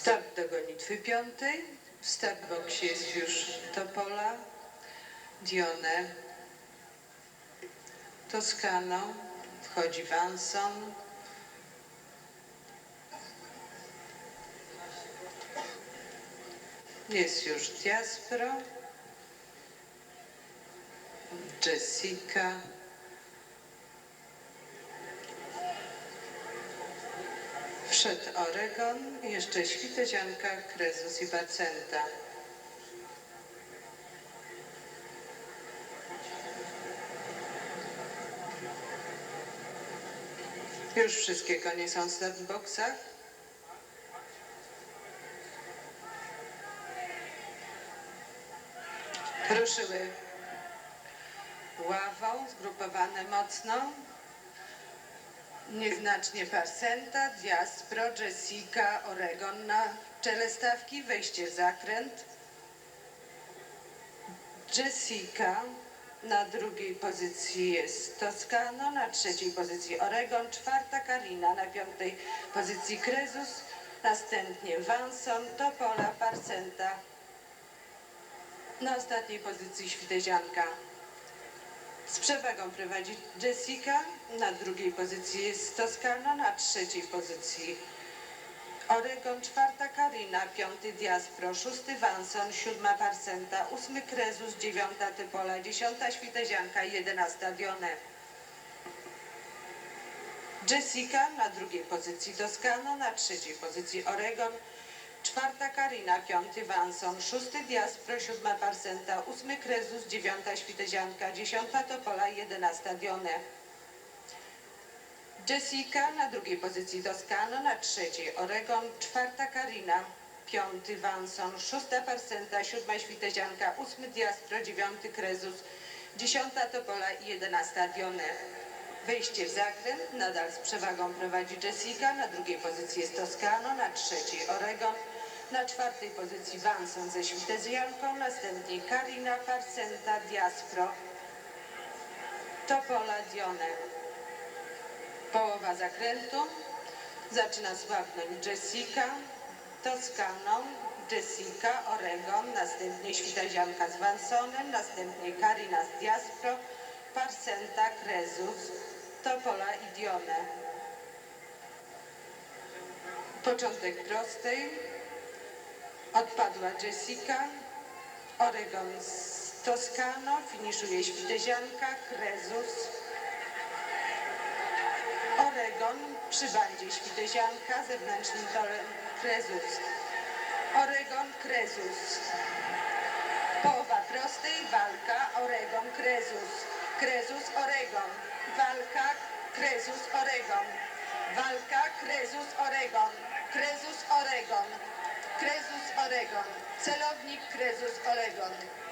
Start do gonitwy piątej. W startboxie jest już Topola, Dione, Toscano, wchodzi Vanson, jest już Diaspro, Jessica, Wszedł Oregon, jeszcze Świtezianka, Krezus i Bacenta. Już wszystkie konie są w startboxach. Ruszyły ławą, zgrupowane mocno. Nieznacznie Parsenta, Diaspro, Jessica, Oregon na czele stawki, wejście w zakręt. Jessica na drugiej pozycji jest Toscano, na trzeciej pozycji Oregon, czwarta Karina, na piątej pozycji Krezus, następnie Vanson, Topola, Parsenta, na ostatniej pozycji Świtezianka. Z przewagą prowadzi Jessica, na drugiej pozycji jest Toscano, na trzeciej pozycji Oregon, czwarta Karina, piąty Diaspro, szósty Vanson, siódma Parsenta, ósmy Krezus, dziewiąta Typola, dziesiąta Świtezianka, jedenasta Dione. Jessica na drugiej pozycji Toscano, na trzeciej pozycji Oregon, czwarta Karina, piąty Vanson, szósty Diaspro, siódma Parsenta, ósmy Krezus, dziewiąta Świtezianka, dziesiąta Topola, jedenasta Dione. Jessica na drugiej pozycji Toscano, na trzeciej Oregon, czwarta Karina, piąty Vanson, szósta Parsenta, siódma Świtezianka, ósmy Diaspro, dziewiąty Krezus, dziesiąta Topola i jedenasta Dione. Wejście w zakręt, nadal z przewagą prowadzi Jessica, na drugiej pozycji jest Toscano, na trzeciej Oregon, na czwartej pozycji Vanson ze Świtezianką, następnie Karina, Parsenta, Diaspro, Topola, Dione. Połowa zakrętu. Zaczyna słabnąć Jessica, Toscano, Jessica, Oregon, następnie Świtazianka z Vansonem, następnie Karina z Diaspro, Parsenta, Krezus, Topola i Dione. Początek prostej. Odpadła Jessica, Oregon z Toscano, finiszuje Świtezianka, Krezus, Oregon przy bandzie Świtezianka, zewnętrznym torem Krezus. Oregon, Krezus. Połowa prostej, walka, Oregon, Krezus. Krezus, Oregon. Walka, Krezus, Oregon. Walka, Krezus, Oregon. Krezus, Oregon. Krezus, Oregon. Celownik, Krezus, Oregon.